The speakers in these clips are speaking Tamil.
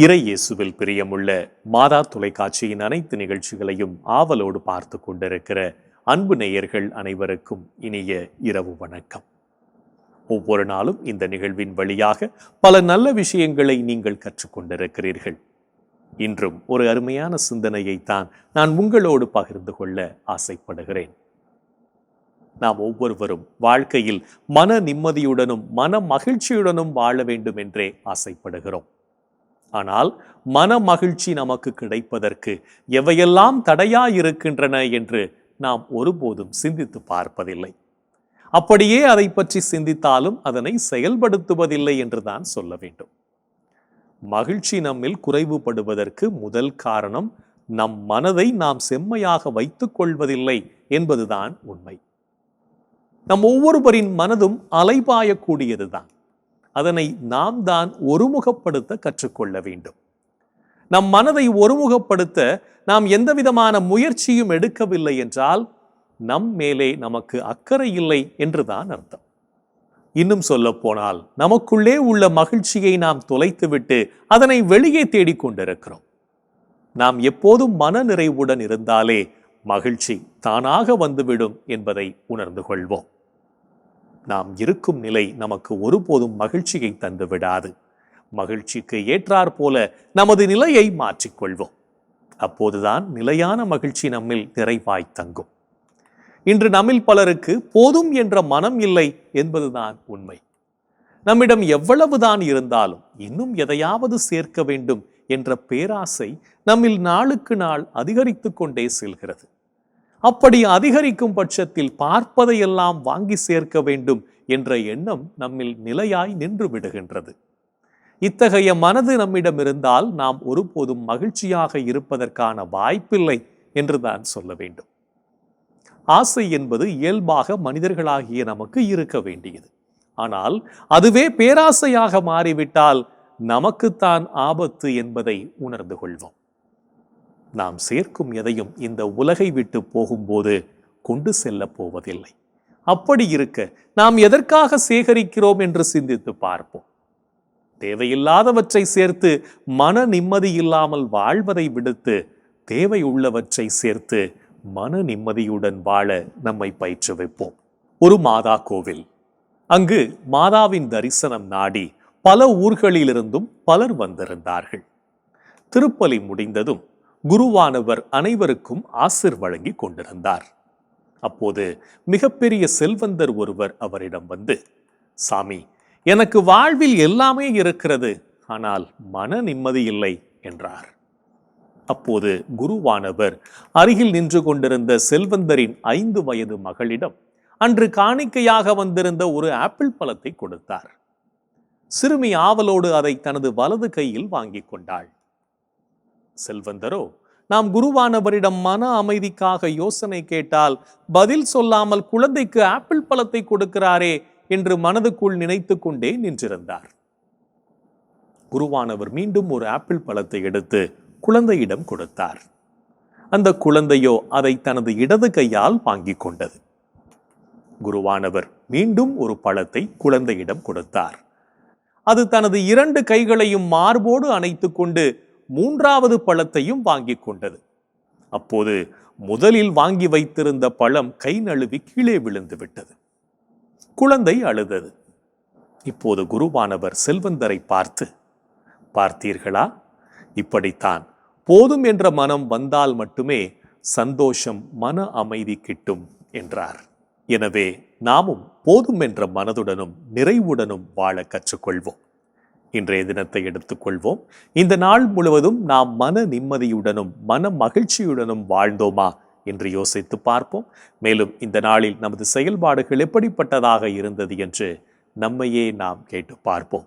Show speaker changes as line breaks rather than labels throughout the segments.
இறை இயேசுவில் பிரியமுள்ள மாதா தொலைக்காட்சியின் அனைத்து நிகழ்ச்சிகளையும் ஆவலோடு பார்த்து கொண்டிருக்கிற அன்பு நேயர்கள் அனைவருக்கும் இனிய இரவு வணக்கம். ஒவ்வொரு நாளும் இந்த நிகழ்வின் வழியாக பல நல்ல விஷயங்களை நீங்கள் கற்றுக்கொண்டிருக்கிறீர்கள் இன்றும் ஒரு அருமையான சிந்தனையை தான் நான் உங்களோடு பகிர்ந்து கொள்ள ஆசைப்படுகிறேன். நாம் ஒவ்வொருவரும் வாழ்க்கையில் மன நிம்மதியுடனும் மன மகிழ்ச்சியுடனும் வாழ வேண்டும் என்றே ஆசைப்படுகிறோம். ஆனால் மன மகிழ்ச்சி நமக்கு கிடைப்பதற்கு எவையெல்லாம் தடையாயிருக்கின்றன என்று நாம் ஒருபோதும் சிந்தித்து பார்ப்பதில்லை. அப்படியே அதை பற்றி சிந்தித்தாலும் அதனை செயல்படுத்துவதில்லை என்றுதான் சொல்ல வேண்டும். மகிழ்ச்சி நம்மில் குறைவுபடுவதற்கு முதல் காரணம் நம் மனதை நாம் செம்மையாக வைத்துக் கொள்வதில்லை என்பதுதான் உண்மை. நம் ஒவ்வொருவரின் மனதும் அலைபாயக்கூடியதுதான். அதனை நாம் தான் ஒருமுகப்படுத்த கற்றுக்கொள்ள வேண்டும். நம் மனதை ஒருமுகப்படுத்த நாம் எந்த விதமான முயற்சியும் எடுக்கவில்லை என்றால் நம் மேலே நமக்கு அக்கறை இல்லை என்றுதான் அர்த்தம். இன்னும் சொல்ல போனால் நமக்குள்ளே உள்ள மகிழ்ச்சியை நாம் தொலைத்துவிட்டு அதனை வெளியே தேடிக் கொண்டிருக்கிறோம். நாம் எப்போதும் மன நிறைவுடன் இருந்தாலே மகிழ்ச்சி தானாக வந்துவிடும் என்பதை உணர்ந்து கொள்வோம். நாம் இருக்கும் நிலை நமக்கு ஒருபோதும் மகிழ்ச்சியை தந்து விடாது. மகிழ்ச்சிக்கு ஏற்றாற் போல நமது நிலையை மாற்றிக்கொள்வோம் அப்போதுதான் நிலையான மகிழ்ச்சி நம்மில் நிறைவாய் தங்கும். இன்று நம்மில் பலருக்கு போதும் என்ற மனம் இல்லை என்பதுதான் உண்மை. நம்மிடம் எவ்வளவுதான் இருந்தாலும் இன்னும் எதையாவது சேர்க்க வேண்டும் என்ற பேராசை நம்மில் நாளுக்கு நாள் அதிகரித்து கொண்டே செல்கிறது. அப்படி அதிகரிக்கும் பட்சத்தில் பார்ப்பதையெல்லாம் வாங்கி சேர்க்க வேண்டும் என்ற எண்ணம் நம்மில் நிலையாய் நின்று விடுகின்றது. இத்தகைய மனது நம்மிடம் இருந்தால் நாம் ஒருபோதும் மகிழ்ச்சியாக இருப்பதற்கான வாய்ப்பில்லை என்றுதான் சொல்ல வேண்டும். ஆசை என்பது இயல்பாக மனிதர்களாகிய நமக்கு இருக்க வேண்டியது. ஆனால் அதுவே பேராசையாக மாறிவிட்டால் நமக்குத்தான் ஆபத்து என்பதை உணர்ந்து கொள்வோம். நாம் சேர்க்கும் எதையும் இந்த உலகை விட்டு போகும்போது கொண்டு செல்ல போவதில்லை. அப்படி இருக்க நாம் எதற்காக சேகரிக்கிறோம் என்று சிந்தித்து பார்ப்போம். தேவையில்லாதவற்றை சேர்த்து மன நிம்மதி இல்லாமல் வாழ்வதை விடுத்து தேவை உள்ளவற்றை சேர்த்து மன நிம்மதியுடன் வாழ நம்மை பயிற்றுவிப்போம். ஒரு மாதா கோவில். அங்கு மாதாவின் தரிசனம் நாடி பல ஊர்களிலிருந்தும் பலர் வந்திருந்தார்கள். திருப்பலி முடிந்ததும் குருவானவர் அனைவருக்கும் ஆசிர் வழங்கி கொண்டிருந்தார். அப்போது மிகப்பெரிய செல்வந்தர் ஒருவர் அவரிடம் வந்து சாமி எனக்கு வாழ்வில் எல்லாமே இருக்கிறது ஆனால் மன நிம்மதி இல்லை என்றார். அப்போது குருவானவர் அருகில் நின்று கொண்டிருந்த செல்வந்தரின் ஐந்து வயது மகளிடம் அன்று காணிக்கையாக வந்திருந்த ஒரு ஆப்பிள் பழத்தை கொடுத்தார். சிறுமி ஆவலோடு அதை தனது வலது கையில் வாங்கிக் கொண்டாள். செல்வந்தரோ? நாம் குருவானவரிடம் மன அமைதிக்காக யோசனை கேட்டால் பதில் சொல்லாமல் குழந்தைக்கு ஆப்பிள் பழத்தை கொடுக்கிறாரே என்று மனதுக்குள் நினைத்து கொண்டே நின்றிருந்தார். குருவானவர் மீண்டும் ஒரு ஆப்பிள் பழத்தை எடுத்து குழந்தையிடம் கொடுத்தார். அந்த குழந்தையோ அதை தனது இடது கையால் வாங்கிக் கொண்டது. குருவானவர் மீண்டும் ஒரு பழத்தை குழந்தையிடம் கொடுத்தார். அது தனது இரண்டு கைகளையும் மார்போடு அணைத்துக்கொண்டு மூன்றாவது பழத்தையும் வாங்கிக் கொண்டது. அப்போது முதலில் வாங்கி வைத்திருந்த பழம் கை நழுவி கீழே விழுந்து விட்டது. குழந்தை அழுதது. இப்போது குருவானவர் செல்வந்தரை பார்த்து பார்த்தீர்களா? இப்படித்தான். போதும் என்ற மனம் வந்தால் மட்டுமே சந்தோஷம் மன அமைதி கிட்டும் என்றார். எனவே நாமும் போதும் என்ற மனதுடனும் நிறைவுடனும் வாழ கற்றுக்கொள்வோம். இன்றைய தினத்தை எடுத்துக்கொள்வோம். இந்த நாள் முழுவதும் நாம் மன நிம்மதியுடனும் மன மகிழ்ச்சியுடனும் வாழ்ந்தோமா என்று யோசித்து பார்ப்போம். மேலும் இந்த நாளில் நமது செயல்பாடுகள் எப்படிப்பட்டதாக இருந்தது என்று நம்மையே நாம் கேட்டு பார்ப்போம்.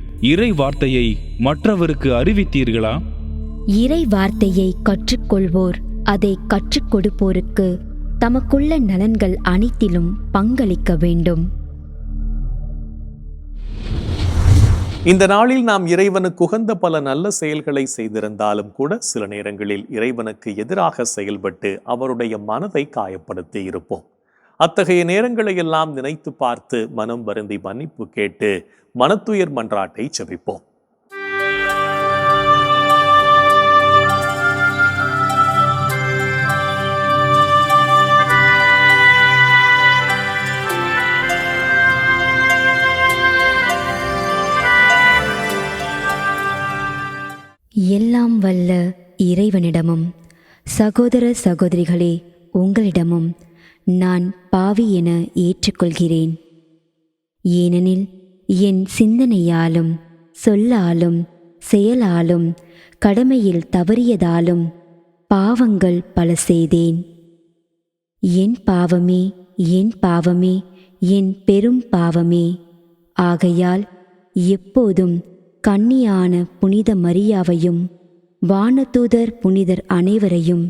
இறை வார்த்தையை மற்றவருக்கு அறிவித்தீர்களா?
இறை வார்த்தையை கற்றுக்கொள்வோர் அதை கற்றுக் கொடுப்போருக்கு தமக்குள்ள நலன்கள் அனைத்திலும் பங்களிக்க வேண்டும்.
இந்த நாளில் நாம் இறைவனுக்கு உகந்த பல நல்ல செயல்களை செய்திருந்தாலும் கூட சில நேரங்களில் இறைவனுக்கு எதிராக செயல்பட்டு அவருடைய மனதை காயப்படுத்தி இருப்போம். அத்தகைய நேரங்களை எல்லாம் நினைத்து பார்த்து மனம் வருந்தி மன்னிப்பு கேட்டு மனத்துயர் மன்றாட்டை செபிப்போம்.
எல்லாம் வல்ல இறைவனிடமும் சகோதர சகோதரிகளே உங்களிடமும் நான் பாவி என ஏற்றுக்கொள்கிறேன். ஏனெனில் என் சிந்தனையாலும் சொல்லாலும் செயலாலும் கடமையில் தவறியதாலும் பாவங்கள் பல செய்தேன். என் பாவமே என் பாவமே என் பெரும் பாவமே. ஆகையால் எப்போதும் கன்னியான புனித மரியாவையும் வானதூதர் புனிதர் அனைவரையும்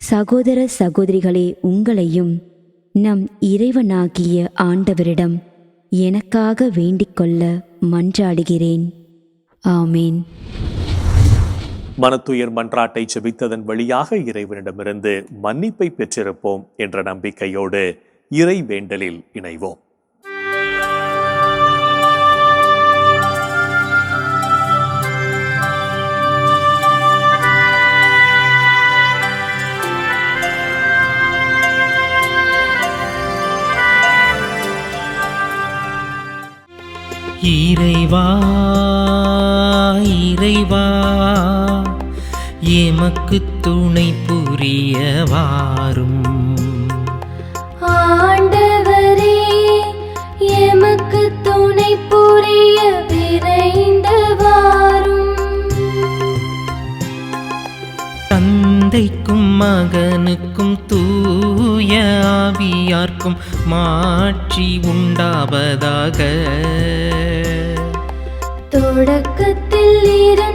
சகோதர சகோதரிகளே உங்களையும் நம் இறைவனாகிய ஆண்டவரிடம் எனக்காக வேண்டிக்கொள்ள மன்றாடுகிறேன். ஆமேன்.
மனத்துயர் மன்றாட்டை செபித்ததன் வழியாக இறைவனிடமிருந்து மன்னிப்பை பெற்றிருப்போம் என்ற நம்பிக்கையோடு இறை வேண்டலில் இணைவோம்.
இறைவா இறைவா எமக்கு துணை புரிய வாரும்
ஆண்டவரே எமக்கு துணை புரிய விரைந்து வாரும்
தந்தைக்கும் மகனுக்கும் தூய ஆவியார்க்கும் மாற்றி உண்டாவதாக.
தொடக்கத்தில்
இரு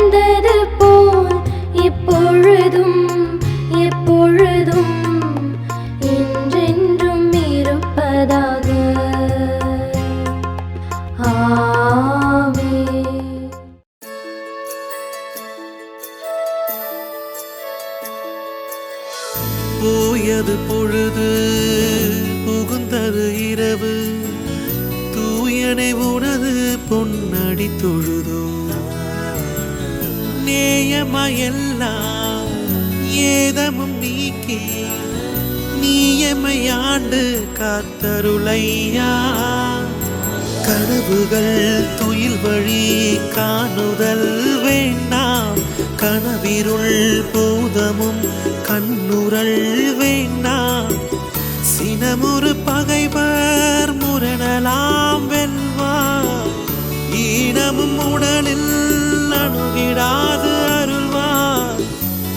ஈனமும் உடலில் அணுகிடாது அருள்வார்.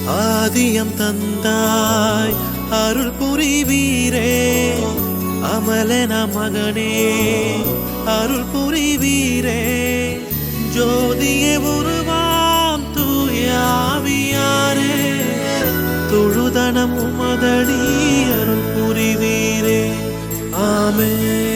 ஆதியம் தந்தாய் அருள் புரிவீரே. அமலன மகனே அருள் புரிவீரே. ஜோதியே உருவாம் தூயாவியாரே தொழுதனம் உமதடி அருள் புரிவீரே. ஆமே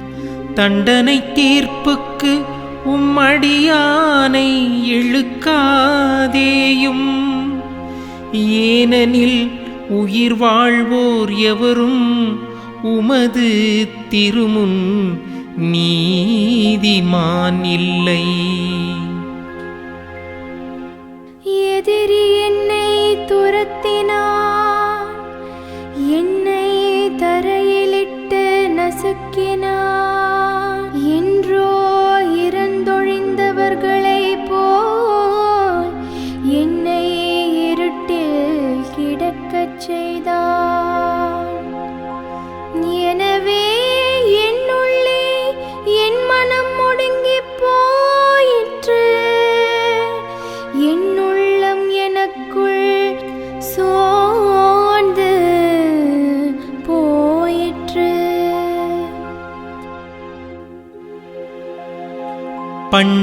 தண்டனை தீர்ப்புக்கு உம்மடியானை இழுக்காதேயும். ஏனெனில் உயிர் வாழ்வோர் எவரும் உமது திருமுன் நீதிமான் இல்லை.
எதிரி என்னை துரத்தினார் என்னை தரையிலிட்டு நசுக்கினார்.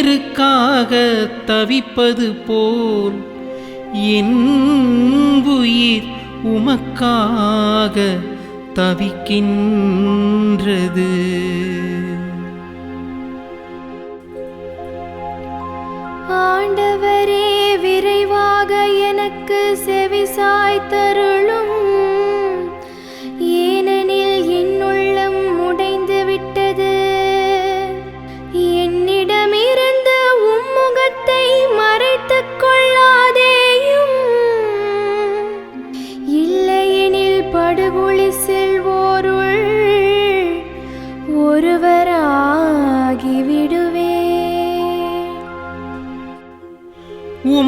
நீருக்காக தவிப்பது போல் என் உயிர் உமக்காக தவிக்கின்றது.
ஆண்டவரே விரைவாக எனக்கு செவிசாய்த்தருளும்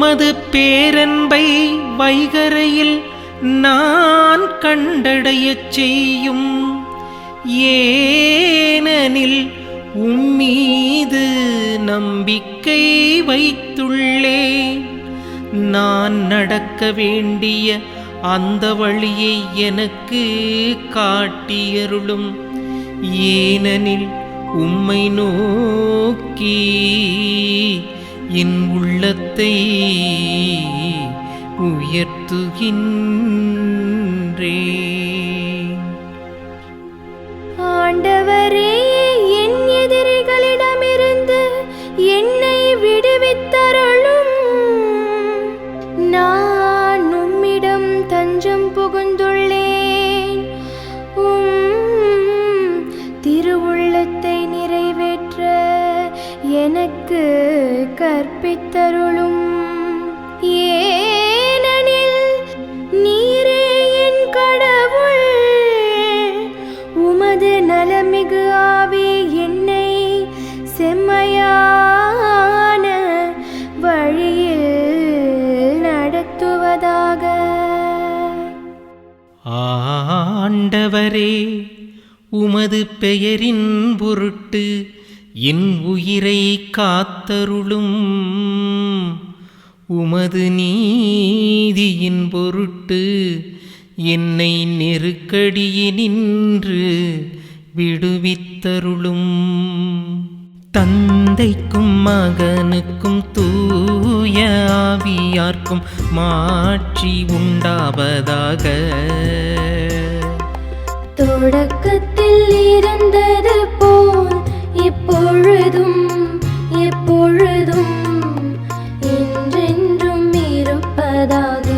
உமது பேரன்பை வைகரையில் நான் கண்டடையச் செய்யும். ஏனெனில் உம்மீது நம்பிக்கை வைத்துள்ளேன். நான் நடக்க வேண்டிய அந்த வழியை எனக்கு காட்டியருளும். ஏனெனில் உம்மை நோக்கி என் உள்ளத்தை உயர்த்துகின்றே.
ஆண்டவரே என் எதிரிகளிடமிருந்து என்னை கற்பித்தருளும் ஏனெனில் நீரே என் கடவுள். உமது நலமிகு ஆவி என்னை செம்மையான வழியில் நடத்துவதாக.
ஆண்டவரே உமது பெயரின் பொருட்டு என் உயிரை காத்தருளும் உமது நீதியின் பொருட்டு என்னை நெருக்கடியினின்று விடுவித்தருளும். தந்தைக்கும் மகனுக்கும் தூய ஆவியார்க்கும் மாற்றி உண்டாவதாக.
தொடக்கத்தில் இருந்தது போல் எப்பொழுதும் எப்பொழுதும் என்றென்றும் இருப்பதாக.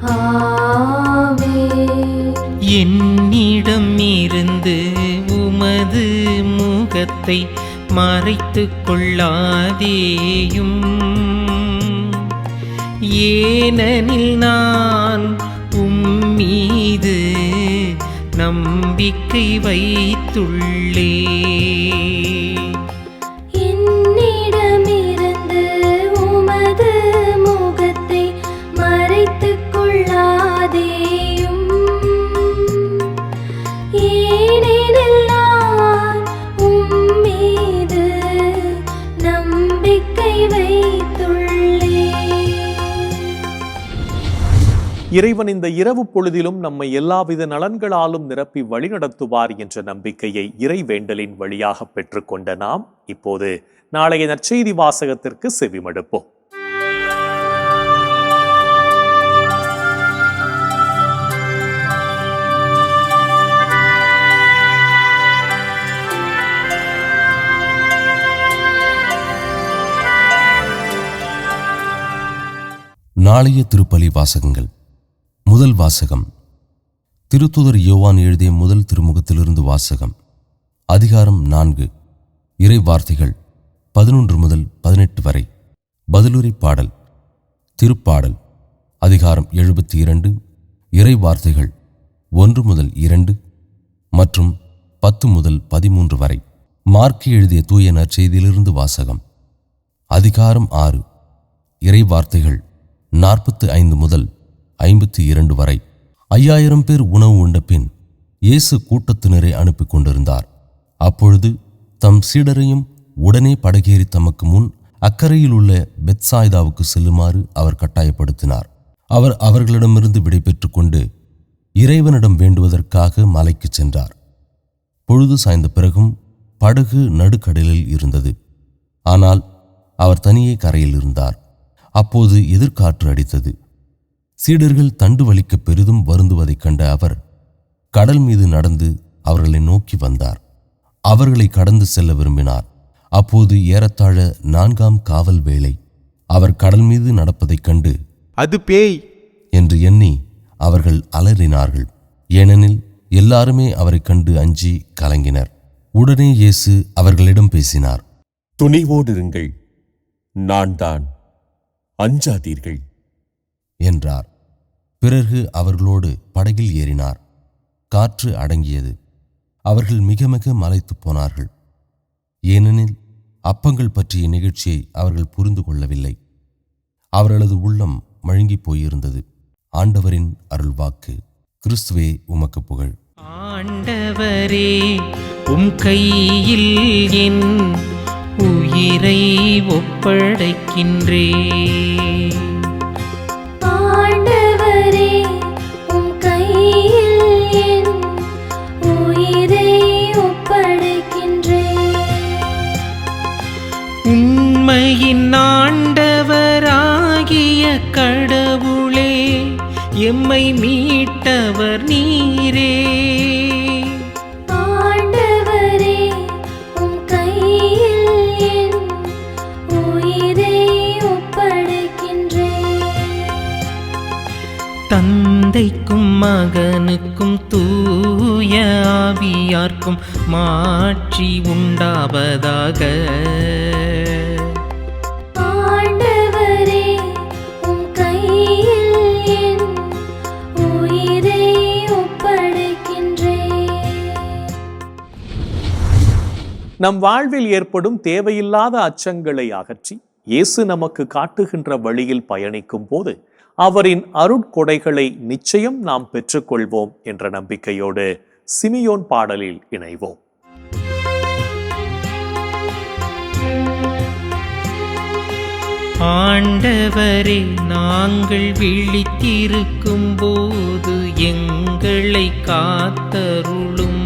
ஆமென்.
என்னிடம் இருந்து உமது முகத்தை மறைத்து கொள்ளாதேயும். ஏனெனில் நான் நம்பிக்கை வைத்துள்ளே.
இறைவன் இந்த இரவு பொழுதிலும் நம்மை எல்லாவித நலன்களாலும் நிரப்பி வழிநடத்துவார் என்ற நம்பிக்கையை இறைவேண்டலின் வழியாக பெற்றுக்கொண்ட நாம் இப்போது நாளைய நற்செய்தி வாசகத்திற்கு செவிமடுப்போம்.
நாளைய திருப்பலி வாசகங்கள். முதல் வாசகம். திருத்துதர் யோவான் எழுதிய முதல் திருமுகத்திலிருந்து வாசகம். அதிகாரம் நான்கு. இறை வார்த்தைகள் பதினொன்று முதல் பதினெட்டு வரை. பதிலுரை பாடல். திருப்பாடல். அதிகாரம் எழுபத்தி இரண்டு. இறை வார்த்தைகள் ஒன்று முதல் இரண்டு மற்றும் பத்து முதல் பதிமூன்று வரை. மார்க்கு எழுதிய தூய நற்செய்தியிலிருந்து வாசகம். அதிகாரம் ஆறு. இறை வார்த்தைகள் நாற்பத்து ஐந்து முதல் ஐம்பத்தி இரண்டு வரை ஐயாயிரம் பேர் உணவு உண்ட பின் இயேசு கூட்டத்தினரை அனுப்பிக் கொண்டிருந்தார் அப்பொழுது தம் சீடரையும் உடனே படகேறி தமக்கு முன் அக்கறையில் உள்ள பெத்சாய்தாவுக்கு செல்லுமாறு அவர் கட்டாயப்படுத்தினார். அவர் அவர்களிடமிருந்து விடைபெற்று கொண்டு இறைவனிடம் வேண்டுவதற்காக மலைக்குச் சென்றார். பொழுது சாய்ந்த பிறகும் படகு நடுக்கடலில் இருந்தது. ஆனால் அவர் தனியே கரையில் இருந்தார். அப்போது எதிர்காற்று அடித்தது. சீடர்கள் தண்டு வலிக்க பெரிதும் வருந்துவதைக் கண்ட அவர் கடல் மீது நடந்து அவர்களை நோக்கி வந்தார். அவர்களை கடந்து செல்ல விரும்பினார். அப்போது ஏறத்தாழ நான்காம் காவல் வேளை அவர் கடல் மீது நடப்பதைக் கண்டு
அது பேய்!
என்று எண்ணி அவர்கள் அலறினார்கள். ஏனெனில் எல்லாருமே அவரைக் கண்டு அஞ்சி கலங்கினர். உடனே இயேசு அவர்களிடம் பேசினார்
துணிவோடிருங்கள் நான் தான் அஞ்சாதீர்கள்.
என்றார். பிறகு அவர்களோடு படகில் ஏறினார். காற்று அடங்கியது. அவர்கள் மிக மிக மலைத்துப் போனார்கள். ஏனெனில் அப்பங்கள் பற்றிய நிகழ்ச்சியை அவர்கள் புரிந்து கொள்ளவில்லை. அவர்களது உள்ளம் மழுங்கிப் போயிருந்தது. ஆண்டவரின் அருள்வாக்கு. கிறிஸ்துவே உமக்கு புகழ்.
ஆண்டவரே உம் கையில் என் உயிரை ஒப்படைக்கின்றே. உண்மையின் ஆண்டவராகிய கடவுளே எம்மை மீட்டவர் நீரே. தந்தைக்கும் மகனுக்கும் தூய ஆவியார்க்கும் மாட்சி உண்டாவதாக.
நம் வாழ்வில் ஏற்படும் தேவையில்லாத அச்சங்களை அகற்றி இயேசு நமக்கு காட்டுகின்ற வழியில் பயணிக்கும் போது அவரின் அருட்கொடைகளை நிச்சயம் நாம் பெற்றுக்கொள்வோம் என்ற நம்பிக்கையோடு சிமியோன் பாடலில் இணைவோம்.
ஆண்டவரே நாங்கள் விழித்திருக்கும் போது எங்களை காத்தருளும்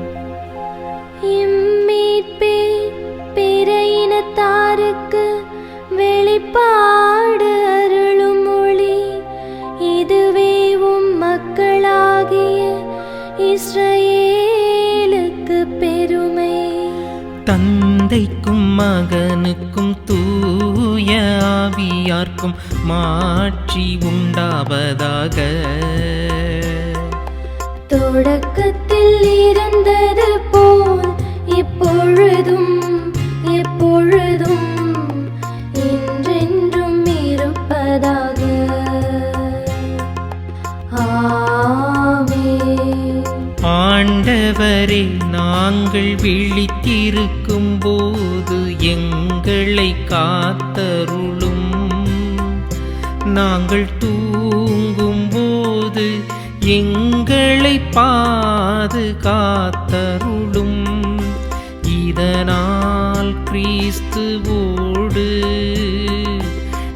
தந்தைக்கும் மகனுக்கும் தூய ஆவியார்க்கும் மாட்சி உண்டாவதாக.
தொடக்கத்தில் இருந்தது போல் இப்பொழுதும் எப்பொழுதும் என்றென்றும் இருப்பதாக.
ஆண்டவரே நாங்கள் விழித்திருக்கும் போது எங்களை காத்தருளும். நாங்கள் தூங்கும் போது எங்களை பாதுகாத்தருளும். இதனால் கிறிஸ்துவோடு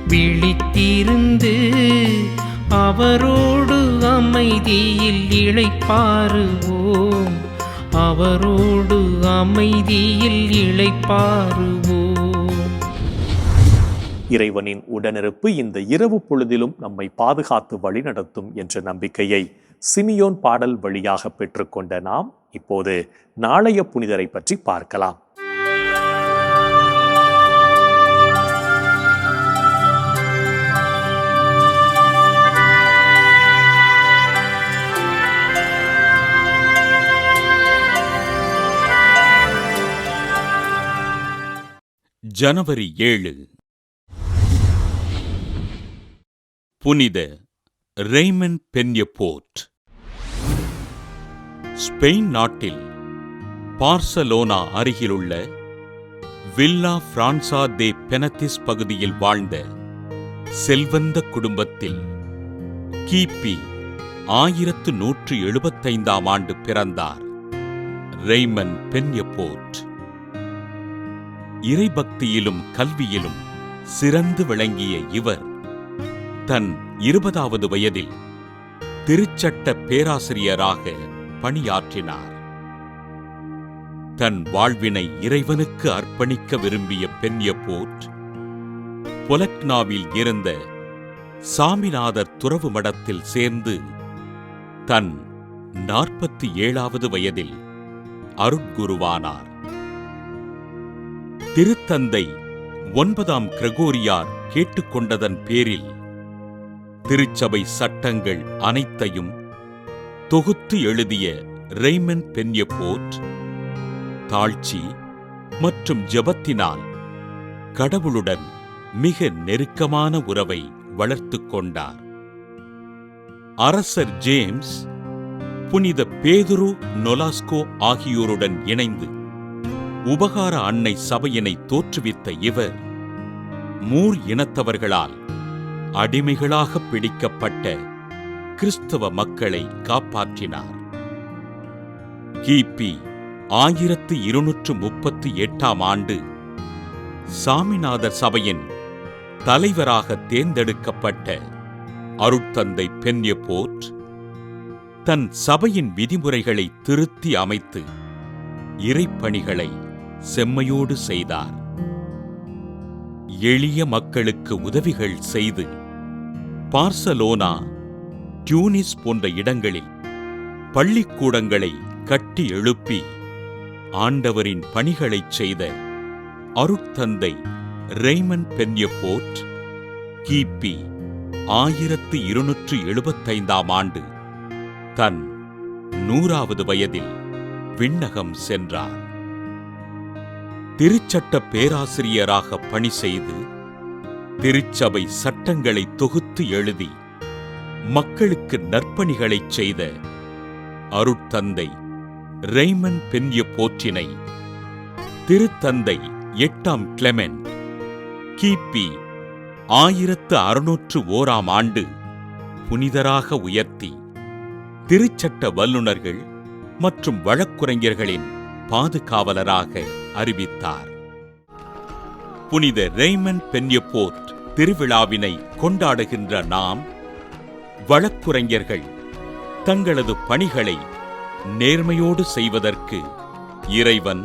விழித்திருந்து அவரோடு அமைதியில் இழைப்பாருவோம். அவரோடு அமைதியில் இழைப்பாருவோம்
இறைவனின் உடனிருப்பு இந்த இரவு பொழுதிலும் நம்மை பாதுகாத்து வழிநடத்தும் என்ற நம்பிக்கையை சிமியோன் பாடல் வழியாக பெற்றுக்கொண்ட நாம் இப்போது நாளைய புனிதரை பற்றி பார்க்கலாம்.
ஜனவரி ஏழு. புனித ரெய்மன் பென்யபோர்ட். ஸ்பெயின் நாட்டில் பார்சலோனா அருகிலுள்ள வில்லா பிரான்சா தே பெனத்திஸ் பகுதியில் வாழ்ந்த செல்வந்த குடும்பத்தில் கிபி ஆயிரத்து நூற்று எழுபத்தைந்தாம் ஆண்டு பிறந்தார் ரெய்மன் பென்யபோர்ட். இறைபக்தியிலும் கல்வியிலும் சிறந்து விளங்கிய இவர். தன் இருபதாவது வயதில் திருச்சட்ட பேராசிரியராக பணியாற்றினார். தன் வாழ்வினை இறைவனுக்கு அர்ப்பணிக்க விரும்பிய பென்யபோர்ட் பொலக்னாவில் இருந்த சாமிநாதர் துறவு மடத்தில் சேர்ந்து தன் நாற்பத்தி ஏழாவது வயதில் அருட்குருவானார். திருத்தந்தை ஒன்பதாம் கிரகோரியார் கேட்டுக்கொண்டதன் பேரில் திருச்சபை சட்டங்கள் அனைத்தையும் தொகுத்து எழுதிய ரெய்மன் பென்யபோர்ட் தாழ்ச்சி மற்றும் ஜபத்தினால் கடவுளுடன் மிக நெருக்கமான உறவை வளர்த்துக் கொண்டார். அரசர் ஜேம்ஸ் புனித பேதுரு நொலாஸ்கோ ஆகியோருடன் இணைந்து உபகார அன்னை சபையினை தோற்றுவித்த இவர் மூர் இனத்தவர்களால் அடிமைகளாக பிடிக்கப்பட்ட கிறிஸ்தவ மக்களை காப்பாற்றினார். கிபி ஆயிரத்து இருநூற்று முப்பத்தி எட்டாம் ஆண்டு சாமிநாதர் சபையின் தலைவராக தேர்ந்தெடுக்கப்பட்ட அருட்தந்தை பென்யபோர்ட் தன் சபையின் விதிமுறைகளை திருத்தி அமைத்து இறைப்பணிகளை செம்மையோடு செய்தார். எளிய மக்களுக்கு உதவிகள் செய்து பார்சலோனா டியூனிஸ் போன்ற இடங்களில் பள்ளிக்கூடங்களை கட்டி எழுப்பி ஆண்டவரின் பணிகளைச் செய்த அருட்தந்தை ரெய்மன் பென்யபோர்ட் கிபி ஆயிரத்து இருநூற்று எழுபத்தைந்தாம் ஆண்டு தன் நூறாவது வயதில் விண்ணகம் சென்றார். திருச்சட்ட பேராசிரியராக பணி செய்து திருச்சபை சட்டங்களை தொகுத்து எழுதி மக்களுக்கு நற்பணிகளைச் செய்த அருட்தந்தை ரெய்மன் பென்ய போற்றினை திருத்தந்தை எட்டாம் கிளெமெண்ட் கிபி ஆயிரத்து அறுநூற்று ஓராம் ஆண்டு புனிதராக உயர்த்தி திருச்சட்ட வல்லுனர்கள் மற்றும் வழக்குரைஞர்களின் பாதுகாவலராக அறிவித்தார். புனித ரெய்மன் பென்யபோர்ட் திருவிழாவினை கொண்டாடுகின்ற நாம் வழக்குரைஞர்கள் தங்களது பணிகளை நேர்மையோடு செய்வதற்கு இறைவன்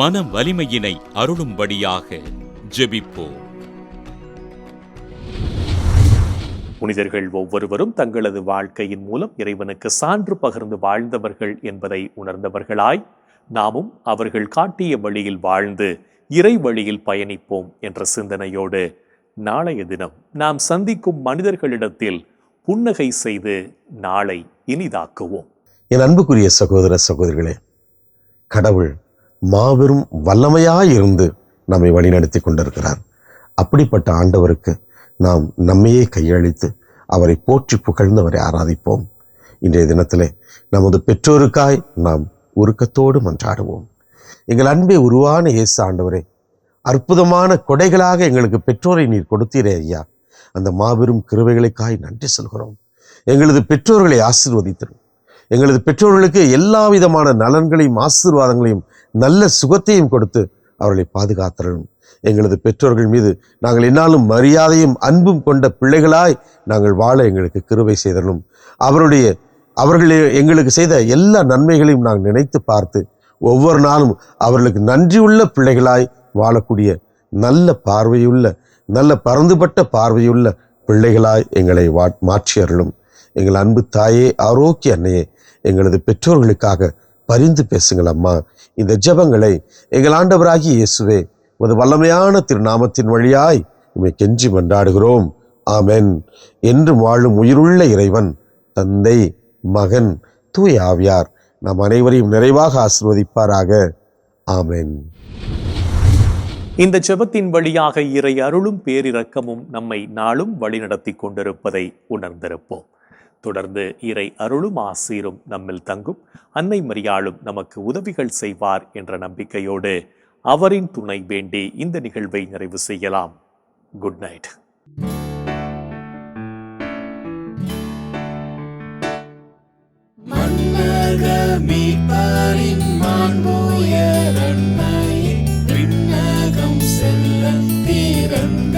மன வலிமையினை அருளும்படியாக ஜெபிப்போம்.
புனிதர்கள் ஒவ்வொருவரும் தங்களது வாழ்க்கையின் மூலம் இறைவனுக்கு சான்று பகிர்ந்து வாழ்ந்தவர்கள் என்பதை உணர்ந்தவர்களாய் நாமும் அவர்கள் காட்டிய வழியில் வாழ்ந்து இறை வழியில் பயணிப்போம் என்ற சிந்தனையோடு நாளைய தினம் நாம் சந்திக்கும் மனிதர்களிடத்தில் புன்னகை செய்து நாளை இனிதாக்குவோம்.
என் அன்புக்குரிய சகோதர சகோதரிகளே கடவுள் மாபெரும் வல்லமையாயிருந்து நம்மை வழிநடத்தி கொண்டிருக்கிறார். அப்படிப்பட்ட ஆண்டவருக்கு நாம் நம்மையே கையளித்து அவரை போற்றி புகழ்ந்து அவரை ஆராதிப்போம். இன்றைய தினத்திலே நமது பெற்றோருக்காய் நாம் உருக்கத்தோடு மன்றாடுவோம். எங்கள் அன்பே உருவான இயேசு ஆண்டவரே அற்புதமான கொடைகளாக எங்களுக்கு பெற்றோரை நீர் கொடுத்தீரே ஐயா. அந்த மாபெரும் கிருவைகளுக்காய் நன்றி சொல்கிறோம். எங்களது பெற்றோர்களை ஆசீர்வதித்தரும். எங்களது பெற்றோர்களுக்கு எல்லா விதமான நலன்களையும் ஆசீர்வாதங்களையும் நல்ல சுகத்தையும் கொடுத்து அவர்களை பாதுகாத்தரணும். எங்களது பெற்றோர்கள் மீது நாங்கள் என்னாலும் மரியாதையும் அன்பும் கொண்ட பிள்ளைகளாய் நாங்கள் வாழ எங்களுக்கு கிருவை செய்தரணும். அவருடைய அவர்கள் எங்களுக்கு செய்த எல்லா நன்மைகளையும் நாங்கள் நினைத்து பார்த்து ஒவ்வொரு நாளும் அவர்களுக்கு நன்றியுள்ள பிள்ளைகளாய் வாழக்கூடிய நல்ல பார்வையுள்ள நல்ல பறந்துபட்ட பார்வையுள்ள பிள்ளைகளாய் எங்களை வா மாற்றியர்களும் எங்கள் அன்பு தாயே ஆரோக்கிய அன்னையே எங்களது பெற்றோர்களுக்காக பரிந்து பேசுங்கள் அம்மா. இந்த ஜெபங்களை எங்கள் ஆண்டவராகி இயேசுவே உமது வல்லமையான திருநாமத்தின் வழியாய் உமை கெஞ்சி மன்றாடுகிறோம். ஆமென். என்று வாழும் உயிருள்ள இறைவன் தந்தை மகன் தூய ஆவியார். நம் அனைவரையும் நிறைவாக ஆசிர்வதிப்பாராக. ஆமேன்.
இந்த செபத்தின் வழியாக இறை அருளும் பேரிரக்கமும் நம்மை நாளும் வழிநடத்தி கொண்டிருப்பதை உணர்ந்திருப்போம். தொடர்ந்து இறை அருளும் ஆசீரும் நம்மில் தங்கும். அன்னை மரியாளும் நமக்கு உதவிகள் செய்வார் என்ற நம்பிக்கையோடு அவரின் துணை வேண்டி இந்த நிகழ்வை நிறைவு செய்யலாம். Good night.
மீட்பரின் மாண்புயரண்மையை விண்ணகம் செல்ல திறந்த